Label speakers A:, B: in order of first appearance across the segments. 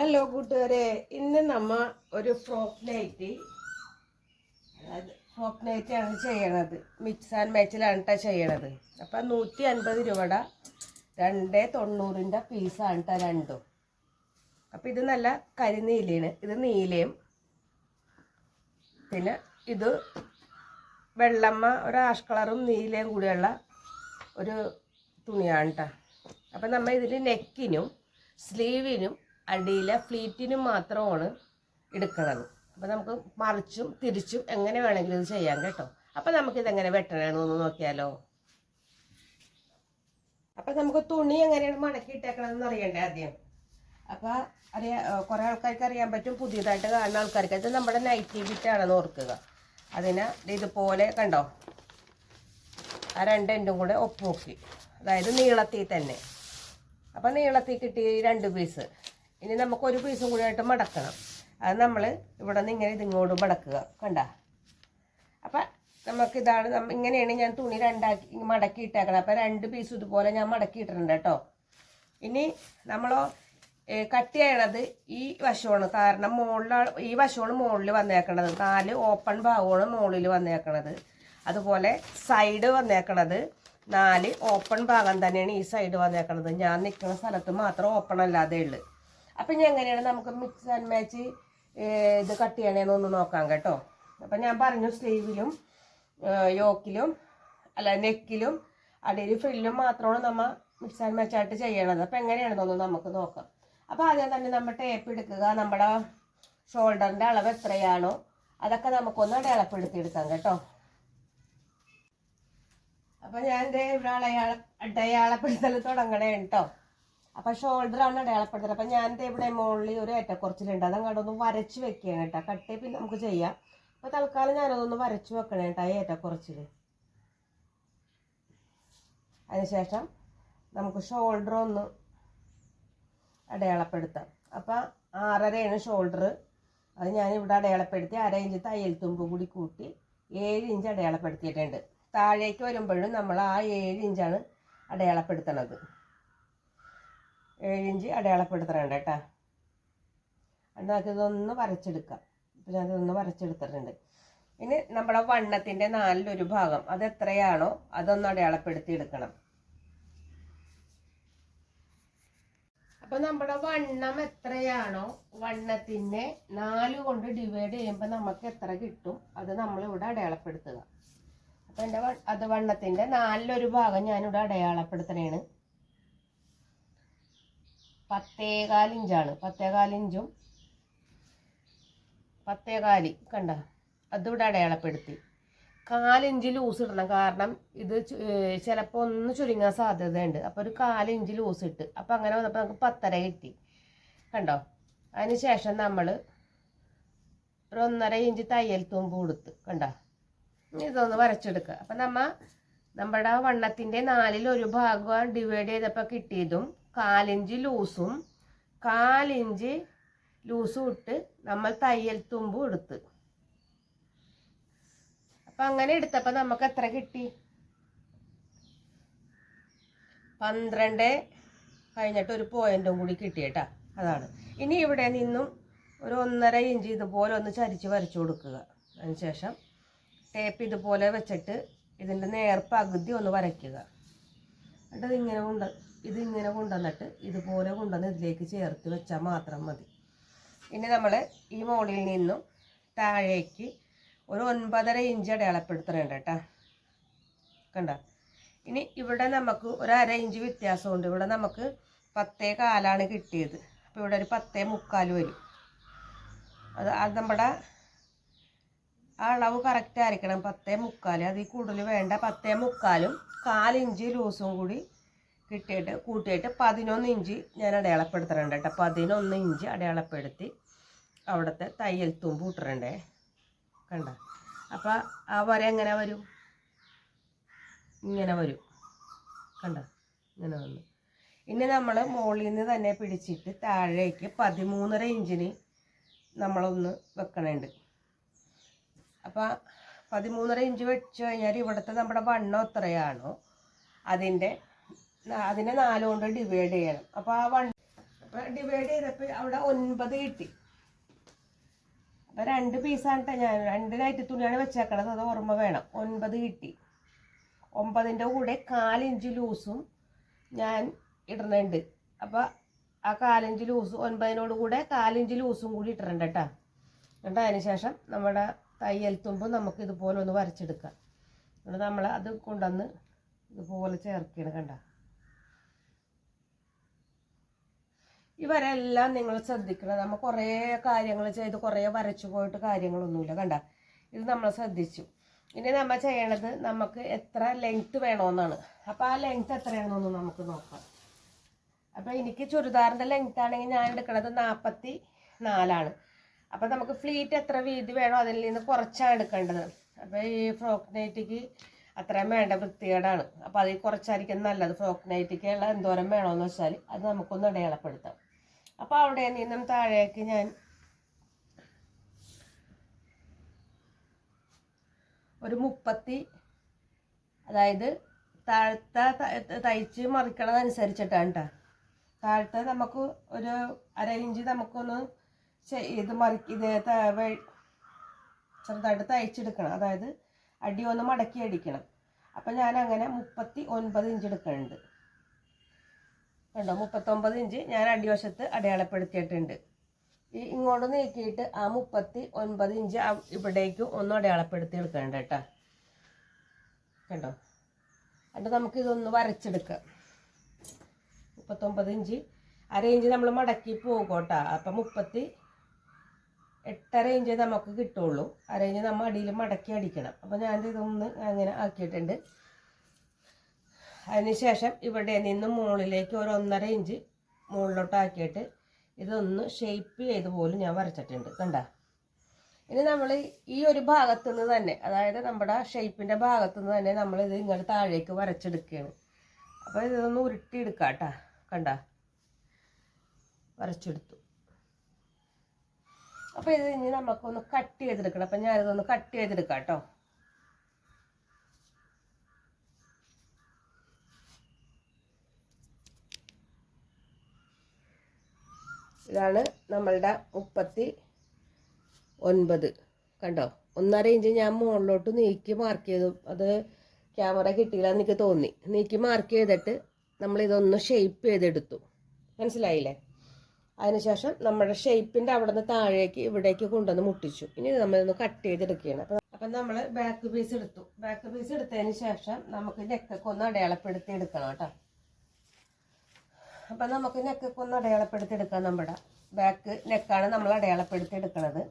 A: Hello കൂട്ടുകാരെ. ഇന്ന് നമ്മ ഒരു ഫ്രോക്ക് നൈറ്റി അതായത് ഫ്രോക്ക് ആണ് ചെയ്യണത്. മിക്സ് ആൻഡ് മാച്ചിലാണ് കേട്ടോ ചെയ്യണത്. അപ്പം നൂറ്റി അൻപത് രൂപയുടെ രണ്ട് തൊണ്ണൂറിന്റെ പീസാണ് കേട്ടോ രണ്ടും. അപ്പം ഇത് നല്ല കരിനീലയാണ് ഇത് നീലയും. പിന്നെ ഇത് വെള്ളമ്മ ഒരു ആഷ് കളറും നീലയും കൂടിയുള്ള ഒരു തുണിയാണ് കേട്ടോ അപ്പം നമ്മൾ ഇതിൽ നെക്കിനും സ്ലീവിനും അടിയിലെ ഫ്ലീറ്റിന് മാത്രമാണ് എടുക്കുന്നത് അപ്പോൾ നമുക്ക് മറിച്ചും തിരിച്ചും എങ്ങനെ വേണമെങ്കിലും ഇത് ചെയ്യാം കേട്ടോ. അപ്പം നമുക്കിതെങ്ങനെ വെട്ടണമെന്ന് നോക്കിയാലോ. അപ്പം നമുക്ക് തുണി എങ്ങനെയാണ് മടക്കി ഇട്ടേക്കണമെന്ന് അറിയണ്ടേ ആദ്യം? അപ്പോൾ അറിയാ കുറേ ആൾക്കാർക്ക് അറിയാൻ പറ്റും പുതിയതായിട്ട് കാണുന്ന ആൾക്കാർക്ക്. ഇത് നമ്മുടെ നൈറ്റി ബിറ്റാണെന്ന് ഓർക്കുക. അതിനെ ഇതുപോലെ കണ്ടോ? ആ രണ്ട് എൻഡും കൂടെ ഒപ്പ് നോക്കി അതായത് നീളത്തിൽ തന്നെ. അപ്പം നീളത്തിൽ കിട്ടി രണ്ട് പീസ് ഇനി നമുക്ക് ഒരു പീസും കൂടി ആയിട്ട് മടക്കണം. അത് നമ്മൾ ഇവിടെ നിന്ന് ഇങ്ങനെ ഇതിങ്ങോട്ട് മടക്കുക. കണ്ട? അപ്പം നമുക്കിതാണ് നമ്മ ഇങ്ങനെയാണ് ഞാൻ തുണി രണ്ടാക്കി മടക്കി ഇട്ടേക്കണം. അപ്പം രണ്ട് പീസ് ഇതുപോലെ ഞാൻ മടക്കി ഇട്ടിട്ടുണ്ട് കേട്ടോ. ഇനി നമ്മൾ കട്ട് ഈ വശമാണ്. കാരണം മുകളിലാണ് ഈ വശമാണ് മുകളിൽ വന്നേക്കണത്. നാല് ഓപ്പൺ ഭാഗമാണ് മുകളിൽ വന്നേക്കണത്. അതുപോലെ സൈഡ് വന്നേക്കണത് നാല് ഓപ്പൺ ഭാഗം തന്നെയാണ് ഈ സൈഡ് വന്നേക്കണത്. ഞാൻ നിൽക്കുന്ന സ്ഥലത്ത് മാത്രം ഓപ്പൺ അല്ലാതെ ഉള്ളു. അപ്പം ഞാൻ എങ്ങനെയാണ്? നമുക്ക് മിക്സ് ആൻഡ് മാച്ച് ഇത് കട്ട് ചെയ്യണേന്ന് ഒന്ന് നോക്കാം കേട്ടോ. അപ്പം ഞാൻ പറഞ്ഞു സ്ലീവിലും യോക്കിലും അല്ല നെക്കിലും അടിയിൽ ഫ്രില്ലും മാത്രമാണ് നമ്മൾ മിക്സ് ആൻഡ് മാച്ച് ആയിട്ട് ചെയ്യണത്. അപ്പം എങ്ങനെയാണെന്നൊന്ന് നമുക്ക് നോക്കാം. അപ്പോൾ ആദ്യം തന്നെ നമ്മൾ ടേപ്പ് എടുക്കുക. നമ്മുടെ ഷോൾഡറിന്റെ അളവ് എത്രയാണോ അതൊക്കെ നമുക്കൊന്ന് അടയാളപ്പെടുത്തിയെടുക്കാം കേട്ടോ. അപ്പം ഞാൻ ഇവിടെ അടയാള അടയാളപ്പെടുത്തൽ തുടങ്ങണേ കേട്ടോ അപ്പം ഷോൾഡറാണ് അടയാളപ്പെടുത്തുന്നത്. അപ്പം ദേ ഇവിടെ മുകളിൽ ഒരു ഏറ്റക്കുറച്ചിലുണ്ട്. അതങ്ങോട്ട് ഒന്ന് വരച്ച് വെക്കുകയാണ് കേട്ടോ. കട്ട് പിന്നെ നമുക്ക് ചെയ്യാം. അപ്പോൾ തൽക്കാലം ഞാനതൊന്ന് വരച്ച് വെക്കണേ കേട്ടോ ഈ ഏറ്റക്കുറച്ചിൽ അതിനുശേഷം നമുക്ക് ഷോൾഡർ ഒന്ന് അടയാളപ്പെടുത്താം. അപ്പൊ ആറരയാണ് ഷോൾഡർ അത് ഞാനിവിടെ അടയാളപ്പെടുത്തി അര ഇഞ്ച് തയ്യൽ തുമ്പ് കൂടി കൂട്ടി ഏഴ് ഇഞ്ച് അടയാളപ്പെടുത്തിയിട്ടുണ്ട്. താഴേക്ക് വരുമ്പോഴും നമ്മൾ ആ ഏഴ് ഇഞ്ചാണ് അടയാളപ്പെടുത്തണത്. ഏഴ് ഇഞ്ച് അടയാളപ്പെടുത്തണുണ്ട് കേട്ടോ. നമുക്കിതൊന്ന് വരച്ചെടുക്കാം. ഇപ്പം ഞാനിതൊന്ന് വരച്ചെടുത്തിട്ടുണ്ട്. ഇനി നമ്മുടെ വണ്ണത്തിന്റെ നാലിലൊരു ഭാഗം അത് എത്രയാണോ അതൊന്ന് അടയാളപ്പെടുത്തി എടുക്കണം. അപ്പൊ നമ്മുടെ വണ്ണം എത്രയാണോ വണ്ണത്തിനെ നാല് കൊണ്ട് ഡിവൈഡ് ചെയ്യുമ്പോൾ നമുക്ക് എത്ര കിട്ടും അത് നമ്മൾ ഇവിടെ അടയാളപ്പെടുത്തുക. അപ്പൊ എന്റെ അത് വണ്ണത്തിന്റെ നാലിലൊരു ഭാഗം ഞാനിവിടെ അടയാളപ്പെടുത്തണേണ്. പത്തേകാൽ ഇഞ്ചും പത്തേകാൽ കണ്ട? അതിവിടെ അടയാളപ്പെടുത്തി. കാലിഞ്ച് ലൂസ് ഇടണം. കാരണം ഇത് ചിലപ്പോൾ ഒന്ന് ചുരുങ്ങാൻ സാധ്യതയുണ്ട്. അപ്പോൾ ഒരു കാലിഞ്ച് ലൂസ് ഇട്ട്. അപ്പോൾ അങ്ങനെ വന്നപ്പോൾ നമുക്ക് പത്തര കിട്ടി. കണ്ടോ? അതിന് ശേഷം നമ്മൾ ഒരു ഒന്നര ഇഞ്ച് തയ്യൽ തൂമ്പ് കൊടുത്ത് കണ്ടോ? ഇതൊന്ന് വരച്ചെടുക്കുക. അപ്പം നമ്മൾ നമ്മുടെ വണ്ണത്തിന്റെ നാലിൽ ഒരു ഭാഗം ഡിവൈഡ് ചെയ്തപ്പോൾ കിട്ടിയതും കാലിഞ്ച് ലൂസും കാലിഞ്ച് ലൂസും ഇട്ട് നമ്മൾ തയ്യൽ തുമ്പും എടുത്ത് അപ്പം അങ്ങനെ എടുത്തപ്പോൾ നമുക്ക് എത്ര കിട്ടി? പന്ത്രണ്ട് കഴിഞ്ഞിട്ട് ഒരു പോയിന്റും കൂടി കിട്ടിയേട്ടാ അതാണ്. ഇനി ഇവിടെ നിന്നും ഒരു ഒന്നര ഇഞ്ച് ഇതുപോലെ ഒന്ന് ചരിച്ച് വരച്ചു കൊടുക്കുക. അതിനുശേഷം ടേപ്പ് ഇതുപോലെ വെച്ചിട്ട് ഇതിന്റെ നേർപ്പകുതി പകുതി ഒന്ന് വരയ്ക്കുക. എന്നിട്ട് ഇതിങ്ങനെ കൊണ്ട് ഇതിങ്ങനെ കൊണ്ടുവന്നിട്ട് ഇതുപോലെ കൊണ്ടുവന്ന് ഇതിലേക്ക് ചേർത്ത് വെച്ചാൽ മാത്രം മതി. ഇനി നമ്മൾ ഈ മോളിൽ നിന്നും താഴേക്ക് ഒരു ഒൻപതര ഇഞ്ച് അടയാളപ്പെടുത്തണുണ്ട് കേട്ടോ. കണ്ട? ഇനി ഇവിടെ നമുക്ക് ഒരു അര ഇഞ്ച് വ്യത്യാസമുണ്ട്. ഇവിടെ നമുക്ക് പത്തേ കാലാണ് കിട്ടിയത്. അപ്പോൾ ഇവിടെ ഒരു പത്തേ മുക്കാൽ വരും. അത് അത് നമ്മുടെ ആ അളവ് കറക്റ്റ് ആയിരിക്കണം. പത്തേ മുക്കാൽ അതിൽ കൂടുതൽ വേണ്ട പത്തേ മുക്കാലും കാലിഞ്ച് ലൂസും കൂടി കിട്ടിയിട്ട് കൂട്ടിയിട്ട് പതിനൊന്ന് ഇഞ്ച് ഞാൻ അടയാളപ്പെടുത്തണുണ്ട് കേട്ടോ. പതിനൊന്ന് ഇഞ്ച് അടയാളപ്പെടുത്തി അവിടുത്തെ തയ്യൽ തുമ്പ് ഇട്ടിട്ടുണ്ടേ കണ്ട? അപ്പം ആ വര എങ്ങനെ വരും? ഇങ്ങനെ വരും. കണ്ട? ഇങ്ങനെ വന്നു. ഇനി നമ്മൾ മുകളിൽ നിന്ന് തന്നെ പിടിച്ചിട്ട് താഴേക്ക് പതിമൂന്നര ഇഞ്ചിന് നമ്മളൊന്ന് വെക്കണുണ്ട്. അപ്പം പതിമൂന്നര ഇഞ്ച് വെച്ച് കഴിഞ്ഞാൽ ഇവിടുത്തെ നമ്മുടെ വണ്ണം എത്രയാണോ അതിന്റെ അതിനെ നാല് കൊണ്ട് ഡിവൈഡ് ചെയ്യണം. അപ്പോൾ ആ വൺ അപ്പോൾ ഡിവൈഡ് ചെയ്തപ്പോൾ അവിടെ ഒൻപത് കിട്ടി. അപ്പോൾ രണ്ട് പീസാണ് ഞാൻ രണ്ട് നൈറ്റ് തുണിയാണ് വെച്ചേക്കണത്. അത് ഓർമ്മ വേണം. ഒൻപത് കിട്ടി. ഒമ്പതിന്റെ കൂടെ കാലിഞ്ച് ലൂസും ഞാൻ ഇടുന്നുണ്ട് അപ്പോൾ ആ കാലിഞ്ച് ലൂസ് ഒൻപതിനോട് കൂടെ കാലിഞ്ച് ലൂസും കൂടി ഇട്ടിട്ടുണ്ട് കേട്ടോ എന്നിട്ട് അതിന് ശേഷം നമ്മുടെ തയ്യൽ തുമ്പ് നമുക്ക് ഇതുപോലെ ഒന്ന് വരച്ചെടുക്കാം. എന്നിട്ട് നമ്മൾ അത് കൊണ്ടുവന്ന് ഇതുപോലെ ചേർക്കണം കണ്ട. ഇവരെല്ലാം നിങ്ങൾ ശ്രദ്ധിക്കണം. നമ്മൾ കുറേ കാര്യങ്ങൾ ചെയ്ത് കുറേ വരച്ചു പോയിട്ട് കാര്യങ്ങളൊന്നുമില്ല. കണ്ട? ഇത് നമ്മൾ ശ്രദ്ധിച്ചു. ഇനി നമ്മൾ ചെയ്യണത് നമുക്ക് എത്ര ലെങ്ത് വേണമെന്നാണ് അപ്പോൾ ആ ലെങ്ത് എത്രയാണെന്നൊന്ന് നമുക്ക് നോക്കാം. അപ്പോൾ എനിക്ക് ചുരിദാറിന്റെ ലെങ്ത് ആണെങ്കിൽ ഞാൻ എടുക്കുന്നത് നാൽപ്പത്തി നാലാണ് അപ്പോൾ നമുക്ക് ഫ്ലീറ്റ് എത്ര വീതി വേണോ അതിൽ നിന്ന് കുറച്ചാണ് എടുക്കേണ്ടത്. അപ്പോൾ ഈ ഫ്രോക്ക് നൈറ്റിക്ക് അത്രയും വേണ്ട വൃത്തികേടാണ്. അപ്പോൾ അതിൽ കുറച്ചായിരിക്കും നല്ലത്. ഫ്രോക്ക് നൈറ്റിക്കുള്ള എന്തോരം വേണമെന്ന് വെച്ചാൽ അത് നമുക്കൊന്ന് അടയാളപ്പെടുത്താം. അപ്പോൾ അവിടെ നിന്നും താഴേക്ക് ഞാൻ ഒരു മുപ്പത്തി അതായത് താഴത്തെ തയ്ച്ച് മറിക്കണതനുസരിച്ചിട്ടാണ് കേട്ടോ താഴത്തെ നമുക്ക് ഒരു അര ഇഞ്ച് നമുക്കൊന്ന് ഇത് മറി ഇത് ചെറുതായിട്ട് തയ്ച്ചെടുക്കണം. അതായത് അടി ഒന്ന് മടക്കി അടിക്കണം അപ്പം ഞാൻ അങ്ങനെ മുപ്പത്തി ഒൻപത് ഇഞ്ച് എടുക്കുന്നുണ്ട് കണ്ടോ മുപ്പത്തൊമ്പത് ഇഞ്ച് ഞാൻ അടിവശത്ത് അടയാളപ്പെടുത്തിയിട്ടുണ്ട്. ഈ ഇങ്ങോട്ട് നീക്കിയിട്ട് ആ മുപ്പത്തി ഒൻപത് ഇഞ്ച് ഇവിടേക്ക് ഒന്ന് അടയാളപ്പെടുത്തി എടുക്കണ്ട കേട്ടോ. കണ്ടോ? എന്നിട്ട് നമുക്ക് ഇതൊന്ന് വരച്ചെടുക്കാം. മുപ്പത്തൊമ്പത് ഇഞ്ച്. അര ഇഞ്ച് നമ്മൾ മടക്കി പോകും കേട്ടോ. അപ്പം മുപ്പത്തി എട്ടര ഇഞ്ച് നമുക്ക് കിട്ടുള്ളൂ. അര ഇഞ്ച് നമ്മൾ അടിയിൽ മടക്കി അടിക്കണം. അപ്പം ഞാൻ ഇതൊന്ന് അങ്ങനെ ആക്കിയിട്ടുണ്ട്. അതിനുശേഷം ഇവിടെ നിന്ന് മുകളിലേക്ക് ഒരു ഒന്നര ഇഞ്ച് മുകളിലോട്ടാക്കിയിട്ട് ഇതൊന്ന് ഷേപ്പ് ചെയ്ത് പോലും ഞാൻ വരച്ചിട്ടുണ്ട്. കണ്ട? ഇനി നമ്മൾ ഈ ഒരു ഭാഗത്തു നിന്ന് തന്നെ അതായത് നമ്മുടെ ഷേപ്പിന്റെ ഭാഗത്തു നിന്ന് തന്നെ നമ്മൾ ഇത് ഇങ്ങോട്ട് താഴേക്ക് വരച്ചെടുക്കുകയാണ്. അപ്പോൾ ഇതൊന്ന് ഉരുട്ടിയെടുക്കാം കേട്ടാ. കണ്ട? വരച്ചെടുത്തു. അപ്പോൾ ഇത് ഇനി നമുക്കൊന്ന് കട്ട് ചെയ്തെടുക്കണം. അപ്പം ഞാനിതൊന്ന് കട്ട് ചെയ്തെടുക്കാം കേട്ടോ. ഇതാണ് നമ്മളുടെ മുപ്പത്തി ഒൻപത്. കണ്ടോ? ഒന്നര ഇഞ്ച് ഞാൻ മുകളിലോട്ട് നീക്കി മാർക്ക് ചെയ്തു. അത് ക്യാമറ കിട്ടിയില്ല എനിക്ക് തോന്നി. നീക്കി മാർക്ക് ചെയ്തിട്ട് നമ്മൾ ഇതൊന്ന് ഷെയ്പ്പ് ചെയ്തെടുത്തു. മനസ്സിലായില്ലേ? അതിനുശേഷം നമ്മുടെ ഷെയ്പ്പിന്റെ അവിടെ നിന്ന് താഴേക്ക് ഇവിടേക്ക് കൊണ്ടുവന്ന് മുട്ടിച്ചു. ഇനി നമ്മളിതൊന്ന് കട്ട് ചെയ്തെടുക്കുകയാണ്. അപ്പം നമ്മൾ ബാക്ക് പീസ് എടുത്തു. ബാക്ക് പീസ് എടുത്തതിന് ശേഷം നമുക്ക് നെക്കൊക്കെ ഒന്ന് അടയാളപ്പെടുത്തി എടുക്കണം കേട്ടോ. അപ്പം നമുക്ക് നെക്കൊക്കെ ഒന്ന് അടയാളപ്പെടുത്തി എടുക്കാം നമ്മുടെ ബാക്ക് നെക്കാണ് നമ്മൾ അടയാളപ്പെടുത്തി എടുക്കുന്നത്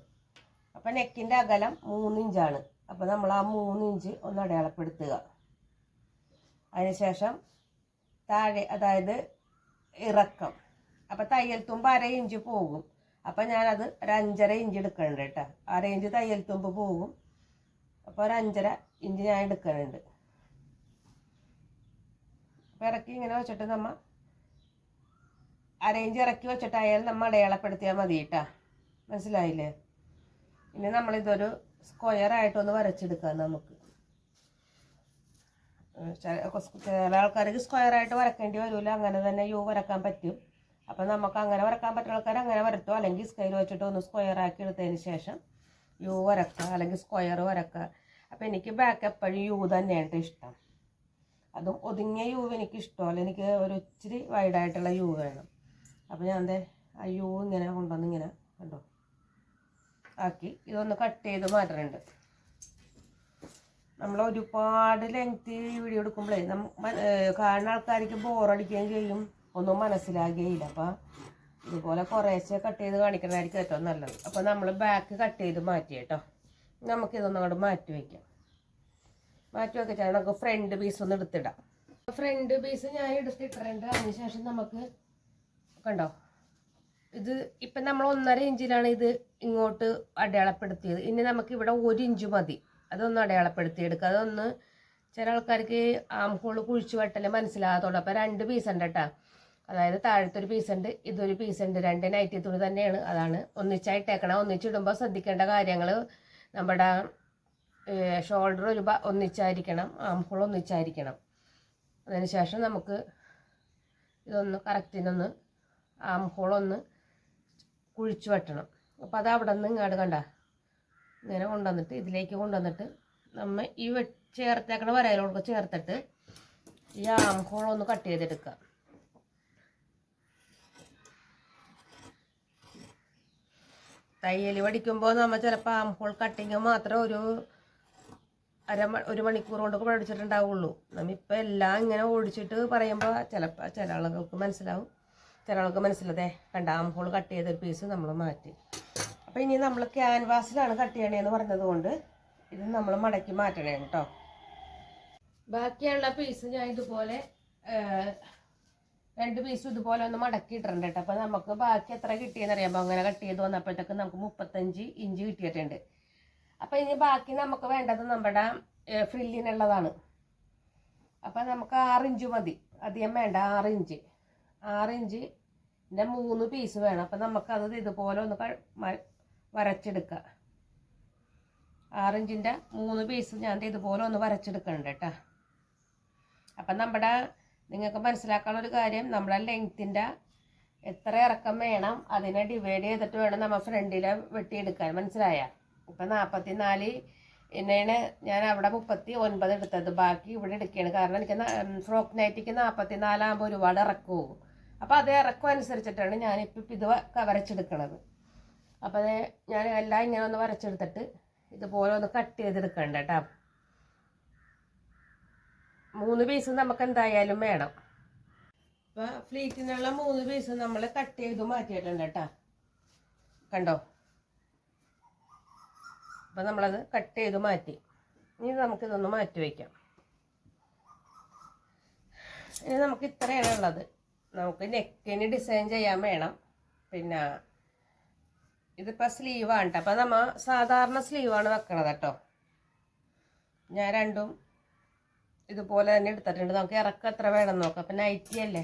A: അപ്പം നെക്കിന്റെ അകലം മൂന്നിഞ്ചാണ് അപ്പം നമ്മൾ ആ മൂന്നിഞ്ച് ഒന്ന് അടയാളപ്പെടുത്തുക. അതിനുശേഷം താഴെ അതായത് ഇറക്കം. അപ്പം തയ്യൽ തുമ്പ് അര ഇഞ്ച് പോകും. അപ്പം ഞാനത് ഒരു അഞ്ചര ഇഞ്ച് എടുക്കുന്നുണ്ട് കേട്ടോ. അര ഇഞ്ച് തയ്യൽ തുമ്പ് പോകും. അപ്പോൾ ഒരു അഞ്ചര ഇഞ്ച് ഞാൻ എടുക്കുന്നുണ്ട് അപ്പം ഇറക്കി ഇങ്ങനെ വെച്ചിട്ട് നമ്മൾ അരയിഞ്ച് ഇറക്കി വെച്ചിട്ടായാലും നമ്മൾ അടയാളപ്പെടുത്തിയാൽ മതി കേട്ടാ മനസ്സിലായില്ലേ? ഇനി നമ്മളിതൊരു സ്ക്വയർ ആയിട്ടൊന്ന് വരച്ചെടുക്കാം നമുക്ക്. ചില ആൾക്കാർക്ക് സ്ക്വയർ ആയിട്ട് വരക്കേണ്ടി വരില്ല അങ്ങനെ തന്നെ യു വരക്കാൻ പറ്റും. അപ്പം നമുക്ക് അങ്ങനെ വരക്കാൻ പറ്റുന്ന ആൾക്കാർ അങ്ങനെ വരത്തും? അല്ലെങ്കിൽ സ്കെയിൽ വെച്ചിട്ട് ഒന്ന് സ്ക്വയർ ആക്കി എടുത്തതിന് ശേഷം യു വരക്കുക അല്ലെങ്കിൽ സ്ക്വയർ വരക്കുക അപ്പം എനിക്ക് ബാക്ക് എപ്പോഴും യു തന്നെയാണ് ഇഷ്ടം. അതും ഒതുങ്ങിയ യു എനിക്ക് ഇഷ്ടമല്ല എനിക്ക് ഒരു ഇച്ചിരി വൈഡായിട്ടുള്ള യു വേണം. അപ്പോൾ ഞാൻ ദേ അയ്യോ ഇങ്ങനെ കൊണ്ടുവന്ന് ഇങ്ങനെ കണ്ടോ? ആക്കി. ഇതൊന്ന് കട്ട് ചെയ്ത് മാറ്റുന്നുണ്ട് നമ്മൾ ഒരുപാട് ലെങ്ത് വീഡിയോ എടുക്കുമ്പോഴേ കാണുന്ന ആൾക്കാർക്ക് ബോറടിക്കുകയും ചെയ്യും. ഒന്നും മനസ്സിലാകുകയില്ല. അപ്പം ഇതുപോലെ കുറേശ്ശെ കട്ട് ചെയ്ത് കാണിക്കുന്നതായിരിക്കും ഏറ്റവും നല്ലത്. അപ്പോൾ നമ്മൾ ബാക്ക് കട്ട് ചെയ്ത് മാറ്റി കേട്ടോ. നമുക്കിതൊന്നും അങ്ങോട്ട് മാറ്റി വയ്ക്കാം മാറ്റി വെച്ചിട്ടാണ് നമുക്ക് ഫ്രണ്ട് പീസ് ഒന്ന് എടുത്തിടാം. ഫ്രണ്ട് പീസ് ഞാൻ എടുത്തിട്ടുണ്ട് അതിനുശേഷം നമുക്ക് കണ്ടോ? ഇത് ഇപ്പം നമ്മൾ ഒന്നര ഇഞ്ചിലാണ് ഇത് ഇങ്ങോട്ട് അടയാളപ്പെടുത്തിയത്. ഇനി നമുക്ക് ഇവിടെ ഒരു ഇഞ്ച് മതി. അതൊന്ന് അടയാളപ്പെടുത്തിയെടുക്കുക. അതൊന്ന് ചില ആൾക്കാർക്ക് ആംഹോൾ കുഴിച്ചു വെട്ടൽ മനസ്സിലാകത്തുള്ളൂ അപ്പം രണ്ട് പീസ് ഉണ്ട് കേട്ടോ. അതായത് താഴത്തെ ഒരു പീസ് ഉണ്ട് ഇതൊരു പീസ് ഉണ്ട്. രണ്ട് നൈറ്റി തുണി തന്നെയാണ്. അതാണ് ഒന്നിച്ചായിട്ടേക്കണം ഒന്നിച്ചിടുമ്പോൾ ശ്രദ്ധിക്കേണ്ട കാര്യങ്ങൾ നമ്മുടെ ഷോൾഡർ ഒരു ഒന്നിച്ചായിരിക്കണം. ആംഹോൾ ഒന്നിച്ചായിരിക്കണം. അതിന് ശേഷം നമുക്ക് ഇതൊന്ന് കറക്റ്റിനൊന്ന് ആം ഹോളൊന്ന് കുഴിച്ചു വെട്ടണം. അപ്പോൾ അത് അവിടെ നിന്ന് ഇങ്ങോട്ട് കണ്ട. ഇങ്ങനെ കൊണ്ടുവന്നിട്ട് ഇതിലേക്ക് കൊണ്ടുവന്നിട്ട് നമ്മൾ ഈ ചേർത്തേക്കണ വരയിലോട്ട് ചേർത്തിട്ട് ഈ ആം ഹോളൊന്ന് കട്ട് ചെയ്തെടുക്കുക. തയ്യൽ പഠിക്കുമ്പോൾ നമ്മൾ ചിലപ്പോൾ ആം ഹോൾ കട്ടിങ് മാത്രം ഒരു അര ഒരു മണിക്കൂർ കൊണ്ട് പഠിച്ചിട്ടുണ്ടാവുള്ളൂ. നമ്മിപ്പോൾ എല്ലാം ഇങ്ങനെ ഓടിച്ചിട്ട് പറയുമ്പോൾ ചിലപ്പോൾ ചില ആളുകൾക്ക് മനസ്സിലാവും. ചില മനസ്സിലതേ. കണ്ട? ആം ഹോൾ കട്ട് ചെയ്തൊരു പീസ് നമ്മൾ മാറ്റി. അപ്പോൾ ഇനി നമ്മൾ ക്യാൻവാസിലാണ് കട്ട് ചെയ്യണേന്ന് പറഞ്ഞത് കൊണ്ട് ഇത് നമ്മൾ മടക്കി മാറ്റണേ കേട്ടോ ബാക്കിയുള്ള പീസ് ഞാൻ ഇതുപോലെ രണ്ട് പീസും ഇതുപോലെ ഒന്ന് മടക്കി ഇട്ടിട്ടുണ്ട് കേട്ടോ അപ്പോൾ നമുക്ക് ബാക്കി എത്ര കിട്ടിയെന്ന് അറിയാമ്പോൾ അങ്ങനെ കട്ട് ചെയ്ത് വന്നപ്പോഴത്തേക്ക് നമുക്ക് മുപ്പത്തഞ്ച് ഇഞ്ച് കിട്ടിയിട്ടുണ്ട്. അപ്പോൾ ഇനി ബാക്കി നമുക്ക് വേണ്ടത് നമ്മുടെ ഫ്രില്ലിനുള്ളതാണ് അപ്പോൾ നമുക്ക് ആറിഞ്ച് മതി. അധികം വേണ്ട ആറിഞ്ച് ഇഞ്ച് ഇഞ്ചിന്റെ മൂന്ന് പീസ് വേണം. അപ്പം നമുക്കത് ഇതുപോലെ ഒന്ന് വരച്ചെടുക്കാം. ആറിഞ്ചിന്റെ മൂന്ന് പീസ് ഞാൻ ഇതുപോലെ ഒന്ന് വരച്ചെടുക്കുന്നുണ്ട് കേട്ടോ അപ്പം നമ്മുടെ നിങ്ങൾക്ക് മനസ്സിലാക്കാനുള്ള ഒരു കാര്യം നമ്മുടെ ലെങ്ത്തിന്റെ എത്ര ഇറക്കം വേണം അതിനെ ഡിവൈഡ് ചെയ്തിട്ട് വേണം നമ്മൾ ഫ്രണ്ടിൽ വെട്ടിയെടുക്കാൻ. മനസ്സിലായ? ഇപ്പം നാൽപ്പത്തി നാല് എന്നെയാണ് ഞാൻ അവിടെ മുപ്പത്തി ഒൻപത് എടുത്തത്. ബാക്കി ഇവിടെ എടുക്കുകയാണ് കാരണം എനിക്ക് ഫ്രോക്ക് നൈറ്റിക്ക് നാൽപ്പത്തി നാലാകുമ്പോൾ ഒരുപാട് ഇറക്കം പോകും അപ്പോൾ അത് ഇറക്കം അനുസരിച്ചിട്ടാണ് ഞാനിപ്പോൾ ഇത് വരച്ചെടുക്കണത്. അപ്പോൾ അത് ഞാൻ എല്ലാം ഇങ്ങനെ ഒന്ന് വരച്ചെടുത്തിട്ട് ഇതുപോലെ ഒന്ന് കട്ട് ചെയ്തെടുക്കണ്ട കേട്ടോ മൂന്ന് പീസ് നമുക്ക് എന്തായാലും വേണം. അപ്പോൾ ഫ്ലീറ്റിനുള്ള മൂന്ന് പീസ് നമ്മൾ കട്ട് ചെയ്ത് മാറ്റിയിട്ടുണ്ട് കേട്ടോ കണ്ടോ? അപ്പം നമ്മളത് കട്ട് ചെയ്ത് മാറ്റി. ഇനി നമുക്കിതൊന്ന് മാറ്റി വയ്ക്കാം ഇനി നമുക്ക് ഇത്രയാണ് ഉള്ളത്. നമുക്ക് നെക്കിന് ഡിസൈൻ ചെയ്യാൻ വേണം. പിന്നെ ഇതിപ്പോൾ സ്ലീവാണ് കേട്ടോ അപ്പോൾ നമ്മൾ സാധാരണ സ്ലീവാണ് വെക്കണത് കേട്ടോ ഞാൻ രണ്ടും ഇതുപോലെ തന്നെ എടുത്തിട്ടുണ്ട്. നമുക്ക് ഇറക്കം എത്ര വേണം നോക്കാം. അപ്പം നൈറ്റി അല്ലേ?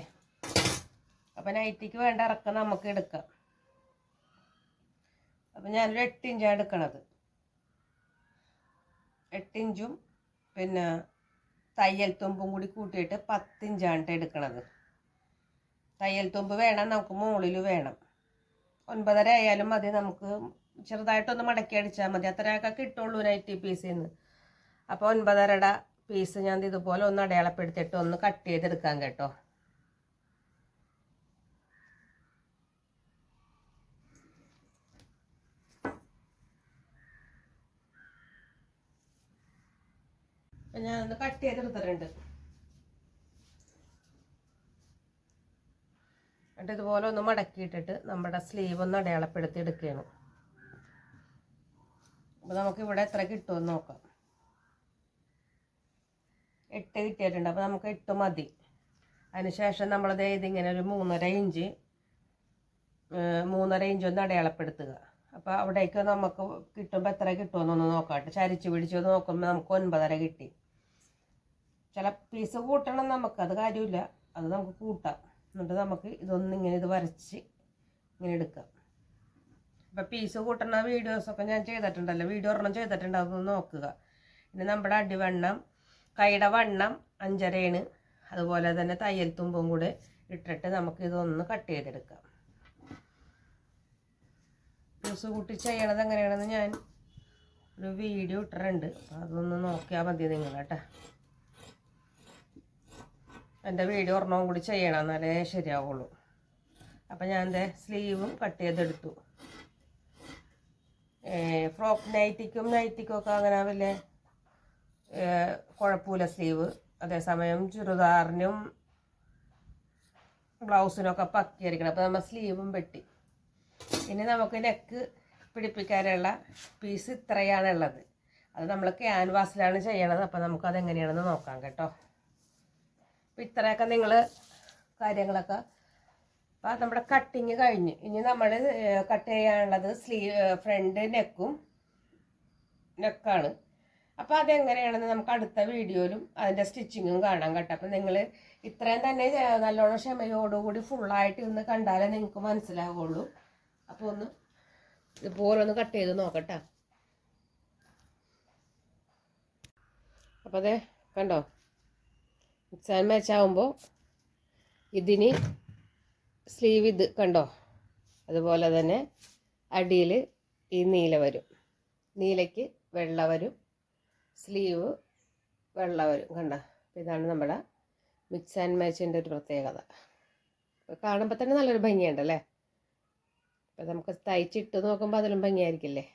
A: അപ്പം നൈറ്റിക്ക് വേണ്ട ഇറക്കം നമുക്ക് എടുക്കാം. അപ്പം ഞാനൊരു എട്ട് ഇഞ്ചാണ് എടുക്കണത്. എട്ടിഞ്ചും പിന്നെ തയ്യൽ തുമ്പും കൂടി കൂട്ടിയിട്ട് പത്തിഞ്ചാണ് എടുക്കണത്. തയ്യൽ തുമ്പ് വേണം നമുക്ക് മുകളിൽ വേണം. ഒൻപതര ആയാലും മതി നമുക്ക് ചെറുതായിട്ടൊന്ന് മടക്കി അടിച്ചാൽ മതി. അത്രയൊക്കെ കിട്ടുള്ളൂ നൈറ്റി പീസിൽ നിന്ന് അപ്പോൾ ഒൻപതരയുടെ പീസ് ഞാൻ ഇതുപോലെ ഒന്ന് അടയാളപ്പെടുത്തിയിട്ട് ഒന്ന് കട്ട് ചെയ്തെടുക്കാം കേട്ടോ. ഞാനൊന്ന് കട്ട് ചെയ്തെടുത്തിട്ടുണ്ട്. എന്നിട്ട് ഇതുപോലെ ഒന്ന് മടക്കിയിട്ടിട്ട് നമ്മുടെ സ്ലീവ് ഒന്ന് അടയാളപ്പെടുത്തി എടുക്കുകയാണ്. അപ്പോൾ നമുക്കിവിടെ എത്ര കിട്ടുമെന്ന് നോക്കാം. എട്ട് കിട്ടിയിട്ടുണ്ട്. അപ്പോൾ നമുക്ക് എട്ട് മതി. അതിനുശേഷം നമ്മളത് ഇതിങ്ങനെ ഒരു മൂന്നര ഇഞ്ച് മൂന്നര ഇഞ്ച് ഒന്ന് അടയാളപ്പെടുത്തുക. അപ്പോൾ അവിടേക്ക് നമുക്ക് കിട്ടുമ്പോൾ എത്ര കിട്ടുമെന്നൊന്ന് നോക്കാം ചരിച്ച് പിടിച്ചു നോക്കുമ്പോൾ നമുക്ക് ഒൻപതര കിട്ടി. ചില പീസ് കൂട്ടണം നമുക്കത് കാര്യമില്ല. അത് നമുക്ക് കൂട്ടാം. എന്നിട്ട് നമുക്ക് ഇതൊന്ന് ഇങ്ങനെ ഇത് വരച്ച് ഇങ്ങനെ എടുക്കാം. അപ്പോൾ പീസ് കൂട്ടുന്ന വീഡിയോസൊക്കെ ഞാൻ ചെയ്തിട്ടുണ്ടല്ലോ. വീഡിയോ ഒരെണ്ണം ചെയ്തിട്ടുണ്ട്. നോക്കുക. പിന്നെ നമ്മുടെ അടിവണ്ണം കൈയുടെ വണ്ണം അഞ്ചരയാണ്. അതുപോലെ തന്നെ തയ്യൽ തുമ്പും കൂടെ ഇട്ടിട്ട് നമുക്ക് ഇതൊന്ന് കട്ട് ചെയ്തെടുക്കാം. പീസ് കൂട്ടി ചെയ്യണത് എങ്ങനെയാണെന്ന് ഞാൻ ഒരു വീഡിയോ ഇട്ടിട്ടുണ്ട്. അതൊന്ന് നോക്കിയാൽ മതി നിങ്ങൾ കേട്ടോ. എന്റെ വീഡിയോ ഒരെണ്ണം കൂടി ചെയ്യണം എന്നാലേ ശരിയാവുള്ളൂ. അപ്പം ഞാൻ എന്റെ സ്ലീവും കട്ട് ചെയ്തെടുത്തു ഫ്രോക്ക് നൈറ്റിക്കും നൈറ്റിക്കും ഒക്കെ അങ്ങനെ വലിയ കുഴപ്പമില്ല സ്ലീവ് അതേസമയം ചുരിദാറിനും ബ്ലൗസിനൊക്കെ പക്കിയായിരിക്കണം അപ്പോൾ നമ്മൾ സ്ലീവും വെട്ടി ഇനി നമുക്ക് നെക്ക് പിടിപ്പിക്കാനുള്ള പീസ് ഇത്രയാണുള്ളത് അത് നമ്മൾ ക്യാൻവാസിലാണ് ചെയ്യണത്. അപ്പോൾ നമുക്കതെങ്ങനെയാണെന്ന് നോക്കാം കേട്ടോ. അപ്പോൾ ഇത്രയൊക്കെ നിങ്ങൾ കാര്യങ്ങളൊക്കെ. അപ്പം നമ്മുടെ കട്ടിങ് കഴിഞ്ഞ്. ഇനി നമ്മൾ കട്ട് ചെയ്യാനുള്ളത് സ്ലീവ് ഫ്രണ്ട് നെക്കും നെക്കാണ് അപ്പോൾ അതെങ്ങനെയാണെന്ന് നമുക്ക് അടുത്ത വീഡിയോയിലും അതിന്റെ സ്റ്റിച്ചിങ്ങും കാണാം കേട്ടോ. അപ്പം നിങ്ങൾ ഇത്രയും തന്നെ നല്ലോണം ക്ഷമയോടുകൂടി ഫുള്ളായിട്ട് ഇന്ന് കണ്ടാലേ നിങ്ങൾക്ക് മനസ്സിലാവുള്ളൂ. അപ്പോൾ ഒന്ന് ഇതുപോലെ ഒന്ന് കട്ട് ചെയ്ത് നോക്കട്ടെ. അപ്പോൾ അതെ കണ്ടോ? മിക്സ് ആൻഡ് മാച്ച് ആകുമ്പോൾ ഇതിന് സ്ലീവ് ഇത് കണ്ടോ? അതുപോലെ തന്നെ അടിയിൽ ഈ നീല വരും. നീലയ്ക്ക് വെള്ള വരും. സ്ലീവ് വെള്ള വരും. കണ്ട? ഇതാണ് നമ്മുടെ മിക്സ് ആൻഡ് മാച്ചിന്റെ ഒരു പ്രത്യേകത. കാണുമ്പോൾ തന്നെ നല്ലൊരു ഭംഗിയുണ്ടല്ലേ? അപ്പോൾ നമുക്ക് തയ്ച്ചിട്ട് നോക്കുമ്പോൾ അതിലും ഭംഗിയായിരിക്കില്ലേ?